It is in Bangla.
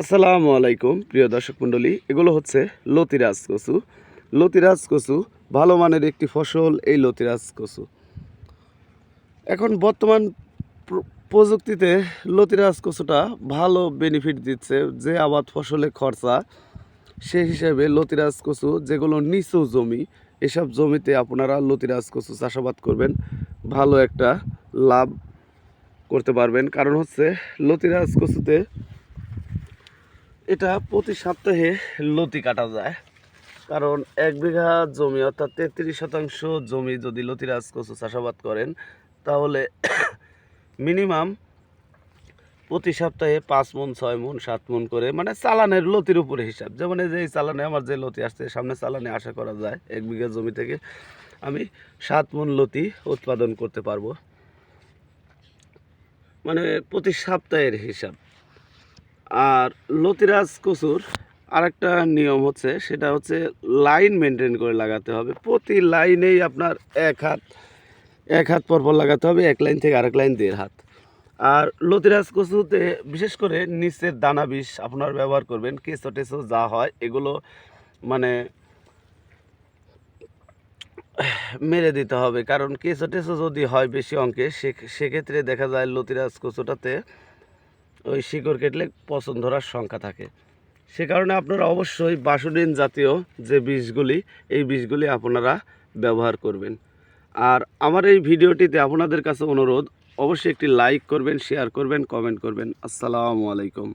আসসালামু আলাইকুম, প্রিয় দর্শক মণ্ডলী। এগুলো হচ্ছে লতিরাজ কচু। লতিরাজ কচু, ভালো মানের একটি ফসল, এই লতিরাজ কচু। এখন বর্তমান প্র- প্রযুক্তিতে লতিরাজ কচুটা ভালো বেনিফিট দিচ্ছে, যে আবাদ ফসলে খরচা সেই হিসেবে লতিরাজ কচু, যেগুলো নিচু জমি, এসব জমিতে আপনারা লতিরাজ কচু চাষাবাদ করবেন, ভালো একটা লাভ করতে পারবেন। কারণ হচ্ছে লতিরাজ কচুতে এটা প্রতি সপ্তাহে লতি কাটা যায়। কারণ এক বিঘা জমি, অর্থাৎ তেত্রিশ শতাংশ জমি যদি লতিরাজ কচু চাষাবাদ করেন, তাহলে মিনিমাম প্রতি সপ্তাহে পাঁচ মন, ছয় মন, সাত মন করে মানে চালানের লতির উপরে হিসাব। যেমন এই যে চালানে, আমার যে লতি আসছে, সামনে চালানে আশা করা যায় এক বিঘা জমি থেকে আমি সাত মন লতি উৎপাদন করতে পারব। মানে প্রতি সপ্তাহের হিসাব। আর লতিরাজ কচুর আরেকটা নিয়ম হচ্ছে, সেটা হচ্ছে লাইন মেনটেন করে লাগাতে হবে। প্রতি লাইনেই আপনার এক হাত এক হাত পরপর লাগাতে হবে, এক লাইন থেকে আরেক লাইন দেড় হাত। আর লতিরাজ কচুতে বিশেষ করে নিচের দানা বিষ আপনার ব্যবহার করবেন, কেঁচো টেচো যা হয়, এগুলো মানে মেরে দিতে হবে। কারণ কেঁচো টেচো যদি হয় বেশি অঙ্কে, সে- সেক্ষেত্রে দেখা যায় লতিরাজ কচুটাতে ওই শিকড় কেটলে পচন ধরার সংখ্যা থাকে। সে কারণে আপনারা অবশ্যই বাসুডিন জাতীয় যে বীজগুলি এই বীজগুলি আপনারা ব্যবহার করবেন। আর আমার এই ভিডিওটিতে আপনাদের কাছে অনুরোধ, অবশ্যই একটি লাইক করবেন, শেয়ার করবেন, কমেন্ট করবেন। আসসালামু আলাইকুম।